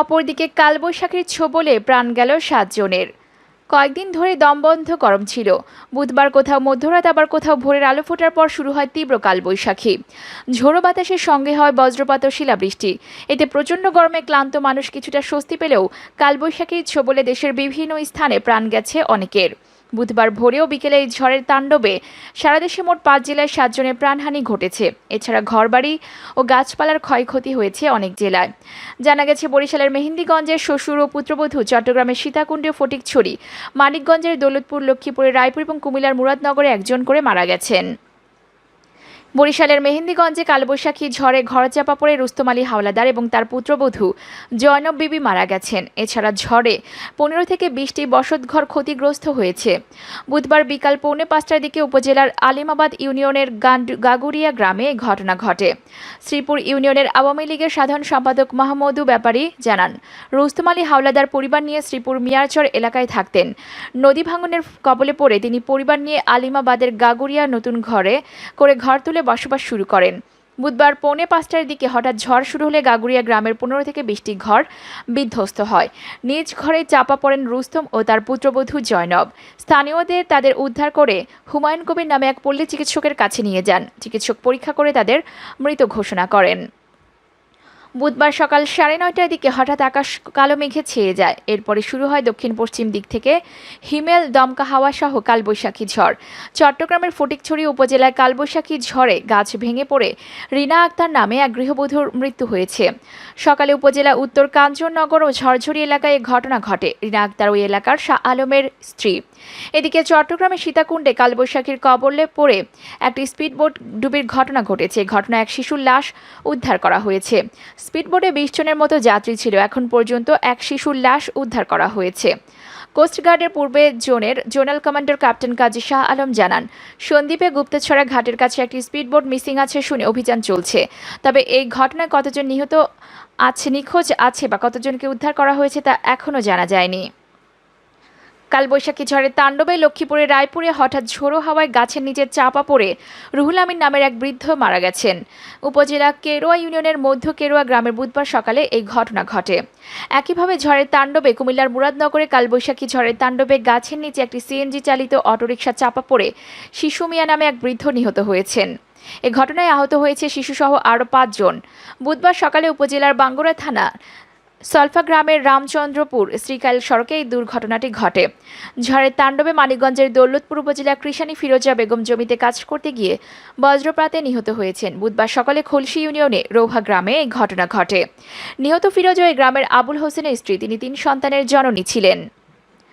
অপরদিকে কালবৈশাখীর ছোবলে প্রাণ গেল সাতজনের। কয়েকদিন ধরে দমবন্ধ গরম ছিল। বুধবার কোথাও মধ্যরাত, আবার কোথাও ভোরের আলো ফোটার পর শুরু হয় তীব্র কালবৈশাখী। ঝোড়ো বাতাসের সঙ্গে হয় বজ্রপাত ও শিলাবৃষ্টি। এতে প্রচণ্ড গরমে ক্লান্ত মানুষ কিছুটা স্বস্তি পেলেও কালবৈশাখীর ছোবলে দেশের বিভিন্ন স্থানে প্রাণ গেছে অনেকের। বুধবার ভোরেও বিকেলে এই ঝড়ের তাণ্ডবে সারা দেশে মোট পাঁচ জেলায় সাতজনের প্রাণহানি ঘটেছে। এছাড়া ঘরবাড়ি ও গাছপালার ক্ষয়ক্ষতি হয়েছে অনেক জেলায়। জানা গেছে, বরিশালের মেহেন্দিগঞ্জের শ্বশুর ও পুত্রবধূ চট্টগ্রামের সীতাকুণ্ডে ফটিকছড়ি, মানিকগঞ্জের দৌলতপুর, লক্ষ্মীপুরের রায়পুর এবং কুমিল্লার মুরাদনগরে একজন করে মারা গেছেন। বরিশালের মেহেন্দিগঞ্জে কালবৈশাখী ঝড়ে ঘরচাপা পড়ে রুস্তম আলী হাওলাদার এবং তার পুত্রবধূ জয়নব বিবি মারা গেছেন। এছাড়া ঝড়ে পনেরো থেকে বিশটি বসতঘর ক্ষতিগ্রস্ত হয়েছে। বুধবার বিকাল পৌনে পাঁচটার দিকে উপজেলার আলিমাবাদ ইউনিয়নের গাগুরিয়া গ্রামে এই ঘটনা ঘটে। শ্রীপুর ইউনিয়নের আওয়ামী লীগের সাধারণ সম্পাদক মাহমুদু ব্যাপারী জানান রুস্তম আলী হাওলাদার পরিবার নিয়ে শ্রীপুর মিয়ারচর এলাকায় থাকতেন। নদী ভাঙনের কবলে পড়ে তিনি পরিবার নিয়ে আলিমাবাদের গাগুরিয়া নতুন ঘরে করে ঘর তুলে বসবাস শুরু করেন। বুধবার পৌনে পাঁচটার দিকে হঠাৎ ঝড় শুরু হলে গাগুরিয়া গ্রামের পনেরো থেকে বিশটি ঘর বিধ্বস্ত হয়। নিজ ঘরে চাপা পড়েন রুস্তম ও তার পুত্রবধূ জয়নব। স্থানীয়দের তাদের উদ্ধার করে হুমায়ুন কবির নামে এক পল্লী চিকিৎসকের কাছে নিয়ে যান। চিকিৎসক পরীক্ষা করে তাদের মৃত ঘোষণা করেন। বুধবার সকাল সাড়ে নয়টার দিকে হঠাৎ আকাশ কালো মেঘে ছেয়ে যায়। এরপরে শুরু হয় দক্ষিণ পশ্চিম দিক থেকে হিমেল দমকা হাওয়া সহ কালবৈশাখী ঝড়। চট্টগ্রামের ফটিকছড়ি উপজেলায় কালবৈশাখী ঝড়ে গাছ ভেঙে পড়ে রিনা আক্তার নামে এক গৃহবধূর মৃত্যু হয়েছে। সকালে উপজেলা উত্তর কাঞ্চননগর ও ঝড়ঝড়ি এলাকায় এ ঘটনা ঘটে। রিনা আক্তার ওই এলাকার শাহ আলমের স্ত্রী। এদিকে চট্টগ্রামের সীতাকুণ্ডে কালবৈশাখীর কবলে পড়ে একটি স্পিডবোট ডুবির ঘটনা ঘটেছে। ঘটনায় এক শিশুর লাশ উদ্ধার করা হয়েছে। স্পিডবোটে বিশ জনের মতো যাত্রী ছিল। এখন পর্যন্ত এক শিশুর লাশ উদ্ধার করা হয়েছে। কোস্টগার্ডের পূর্বে জোনের zonal commander captain Kazi Shah Alam জানান সন্দ্বীপে গুপ্তছড়া ঘাটের কাছে একটি স্পিডবোট মিসিং আছে শুনে অভিযান চলছে। তবে এই ঘটনায় কতজন নিহত আছে, নিখোঁজ আছে বা কতজনকে উদ্ধার করা হয়েছে তা এখনও জানা যায়নি। কালবৈশাখী ঝড়ের তাণ্ডবে লক্ষ্মীপুরের রায়পুরে হঠাৎ ঝোড়ো হাওয়ায় গাছের নিচে চাপা পড়ে রুহুল আমিন নামের এক বৃদ্ধ মারা গেছেন। উপজেলা কেরোয়া ইউনিয়নের মধ্য কেরোয়া গ্রামের বুধবার সকালে এই ঘটনা ঘটে। একইভাবে ঝড়ের তাণ্ডবে কুমিল্লার মুরাদনগরে কালবৈশাখী ঝড়ের তাণ্ডবে গাছের নিচে একটি সিএনজি চালিত অটোরিকশা চাপা পড়ে শিশু মিয়া নামে এক বৃদ্ধ নিহত হয়েছেন। এ ঘটনায় আহত হয়েছে শিশুসহ আরও পাঁচজন। বুধবার সকালে উপজেলার বাঙ্গুরা থানা সলফা গ্রামের রামচন্দ্রপুর শ্রীকাইল সড়কে এই দুর্ঘটনাটি ঘটে। ঝড়ের তাণ্ডবে মানিকগঞ্জের দৌলতপুর উপজেলা কৃষানি ফিরোজা বেগম জমিতে কাজ করতে গিয়ে বজ্রপাতে নিহত হয়েছেন। বুধবার সকালে খলসি ইউনিয়নে রৌহা গ্রামে এই ঘটনা ঘটে। নিহত ফিরোজা এই গ্রামের আবুল হোসেনের স্ত্রী, তিনি তিন সন্তানের জননী ছিলেন।